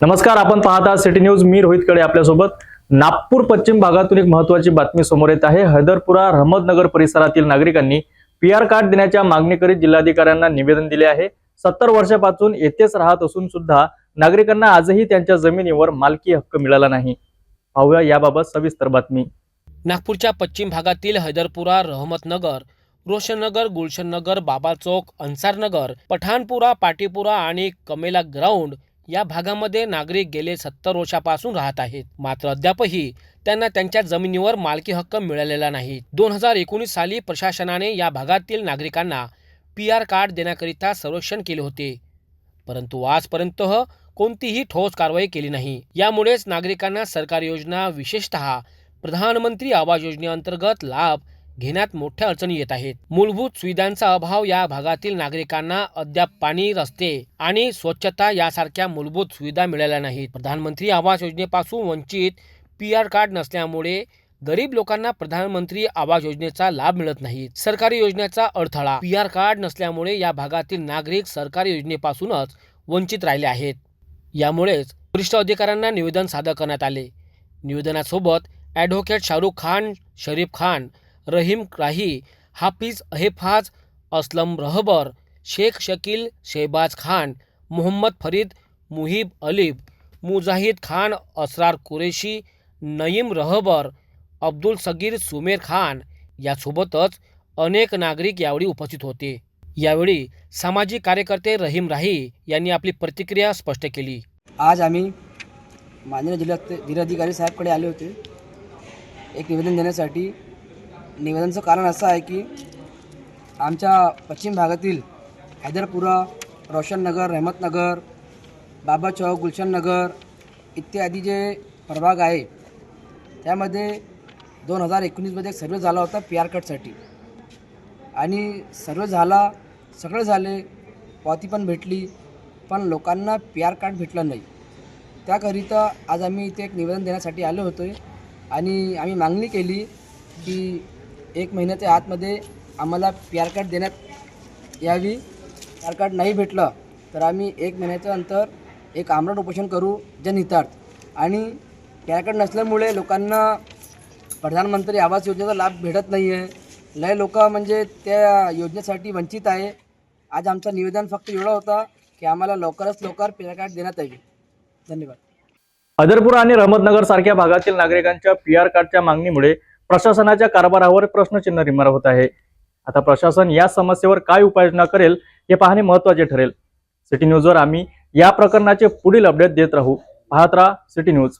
नमस्कार आपण पाहता सिटी न्यूज. मी रोहित कडे आपल्यासोबत. नागपूर पश्चिम भागातून एक महत्वाची बातमी समोर येत आहे. हैदरपुरा अहमदनगर परिसरातील नागरिकांनी पी आर कार्ड देण्याच्या मागणी करीत जिल्हाधिकाऱ्यांना निवेदन दिले आहे. सत्तर वर्षापासून येथेच राहत असून सुद्धा नागरिकांना आजही त्यांच्या जमिनीवर मालकी हक्क मिळाला नाही. पाहूया याबाबत सविस्तर बातमी. नागपूरच्या पश्चिम भागातील हैदरपुरा रहमतनगर रोशननगर गुलशननगर बाबा चौक अन्सारनगर पठाणपुरा पाटीपुरा आणि कमेला ग्राउंड या भागामध्ये नागरिक गेले सत्तर वर्षापासून राहत आहेत. मात्र अद्यापही त्यांना त्यांच्या जमिनीवर मालकी हक्क मिळालेला नाही. दोन हजार एकोणीस साली प्रशासनाने या भागातील नागरिकांना पी आर कार्ड देण्याकरिता संरक्षण केले होते. परंतु आजपर्यंत कोणतीही ठोस कारवाई केली नाही. यामुळेच नागरिकांना सरकारी योजना विशेषतः प्रधानमंत्री आवास योजनेअंतर्गत लाभ घेण्यात मोठ्या अडचणी येत आहेत. मूलभूत सुविधांचा अभाव या भागातील नागरिकांना अद्याप पाणी रस्ते आणि स्वच्छता यासारख्या मूलभूत सुविधा मिळाल्या नाहीत. प्रधानमंत्री आवास योजनेपासून वंचित पी आर कार्ड नसल्यामुळे गरीब लोकांना प्रधानमंत्री आवास योजनेचा लाभ मिळत नाही. सरकारी योजनेचा अडथळा. पी आर कार्ड नसल्यामुळे या भागातील नागरिक सरकारी योजनेपासूनच वंचित राहिले आहेत. यामुळेच वरिष्ठ अधिकाऱ्यांना निवेदन सादर करण्यात आले. निवेदनासोबत ॲडव्होकेट शाहरुख खान शरीफ खान रहीम राही हाफिज अहेफाज असलम रहबर शेख शकील शेबाज खान मोहम्मद फरीद मुहिब अलीब मुजाहिद खान असरार कुरेशी नईम रहबर अब्दुल सगीर सुमेर खान यासोबतच अनेक नागरिक यावेळी उपस्थित होते. यावेळी सामाजिक कार्यकर्ते रहीम राही यांनी आपली प्रतिक्रिया स्पष्ट केली. आज आम्ही माननीय जिल्हा जिल्हाधिकारी साहेबकडे आले होते. एक निवेदन देण्यासाठी निवेदनाचं कारण असं आहे की आमच्या पश्चिम भागातील हैदरपुरा रोशननगर रहमतनगर बाबा चौक गुलशननगर इत्यादी जे प्रभाग आहे त्यामध्ये दोन हजार एकोणीसमध्ये एक सर्वे झाला होता पी आर कटसाठी आणि सर्वे झाला सगळं झाले पावती पण भेटली पण लोकांना पी आर कार्ड भेटलं नाही. त्याकरिता आज आम्ही इथे एक निवेदन देण्यासाठी आलो होतो आणि आम्ही मागणी केली की एक महिन्याच्या आतमध्ये आम्हाला पी आर कार्ड देण्यात यावी. पी आर कार्ड नाही भेटलं तर आम्ही एक महिन्याच्या नंतर एक आमरण उपोषण करू जनहितार्थ आणि पी आर कार्ड नसल्यामुळे लोकांना प्रधानमंत्री आवास योजनेचा लाभ भेटत नाही आहे लय लोक म्हणजे त्या योजनेसाठी वंचित आहे. आज आमचं निवेदन फक्त एवढं होता की आम्हाला लवकरच लवकर पी आर कार्ड देण्यात यावी. धन्यवाद. हैदरपुरा आणि अहमदनगर सारख्या भागातील नागरिकांच्या पी आर कार्डच्या मागणीमुळे प्रशासनाच्या कारभारावर प्रश्नचिन्ह निर्माण होत आहे. आता प्रशासन या समस्येवर काय उपाययोजना करेल हे पाहणे महत्त्वाचे ठरेल. सिटी न्यूजवर आम्ही या प्रकरणाचे पुढील अपडेट देत राहू. पाहत राहा सिटी न्यूज.